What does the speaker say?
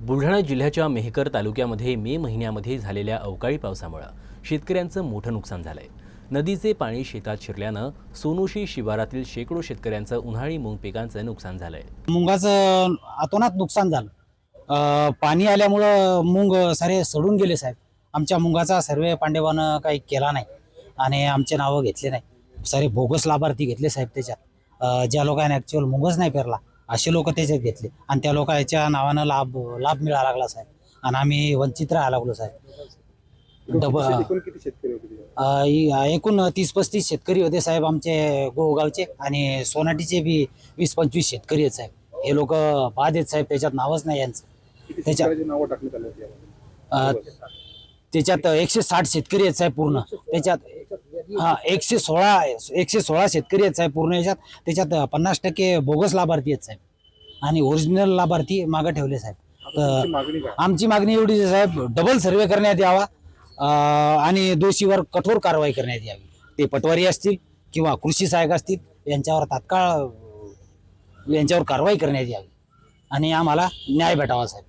बुलढाणा जिल्ह्याच्या मेहकर तालुक्यामध्ये मे महिन्यामध्ये झालेल्या अवकाळी पावसामुळं शेतकऱ्यांचं मोठं नुकसान झालंय. नदीचे पाणी शेतात शिरल्यानं सोनोशी शिवारातील शेकडो शेतकऱ्यांचं उन्हाळी मूग पिकांचं नुकसान झालंय. मुंगाचं अतोनात नुकसान झालं. अं, पाणी आल्यामुळं मुंग सारे सडून गेले साहेब. आमच्या मुंगाचा सर्वे पांडेवानं काही केला नाही आणि आमचे नावं घेतले नाही. सारे बोगस लाभार्थी घेतले साहेब त्याच्यात. अं, ज्या लोकांनी ॲक्च्युअल मुंगच नाही पेरला असे लोक त्याच्यात घेतले. आणि त्या लोकांच्या नावानं लाभ लाभ मिळायला लागला साहेब. आणि आम्ही वंचित राहायला लागलो साहेब. डब एकूण किती शेतकरी होते तिथे? अं, इ- एकूण तीस पस्तीस शेतकरी होते साहेब आमचे गोगावचे. आणि सोनाटीचे बी वीस पंचवीस शेतकरी आहेत साहेब. हे लोक बाद आहेत साहेब. त्याच्यात नावच नाही यांचं. किती त्याच्या- शेतकऱ्याची नावं टाकण्यात आली होती? यामध्ये? अं, त्याच्यात एकशे साठ शेतकरी आहेत साहेब पूर्ण. त्याच्यात हा एकशे सोळा एकशे सोळा शेतकरी आहेत साहेब पूर्ण याच्यात. त्याच्यात पन्नास टक्के बोगस लाभार्थी आहेत साहेब. आणि ओरिजिनल लाभार्थी मागे ठेवले साहेब. आमची मागणी एवढी साहेब डबल सर्वे करण्यात यावा. आणि दोषीवर कठोर कारवाई करण्यात यावी. ते पटवारी असतील किंवा कृषी सहाय्यक असतील यांच्यावर तात्काळ यांच्यावर कारवाई करण्यात यावी. आणि आम्हाला न्याय भेटावा साहेब.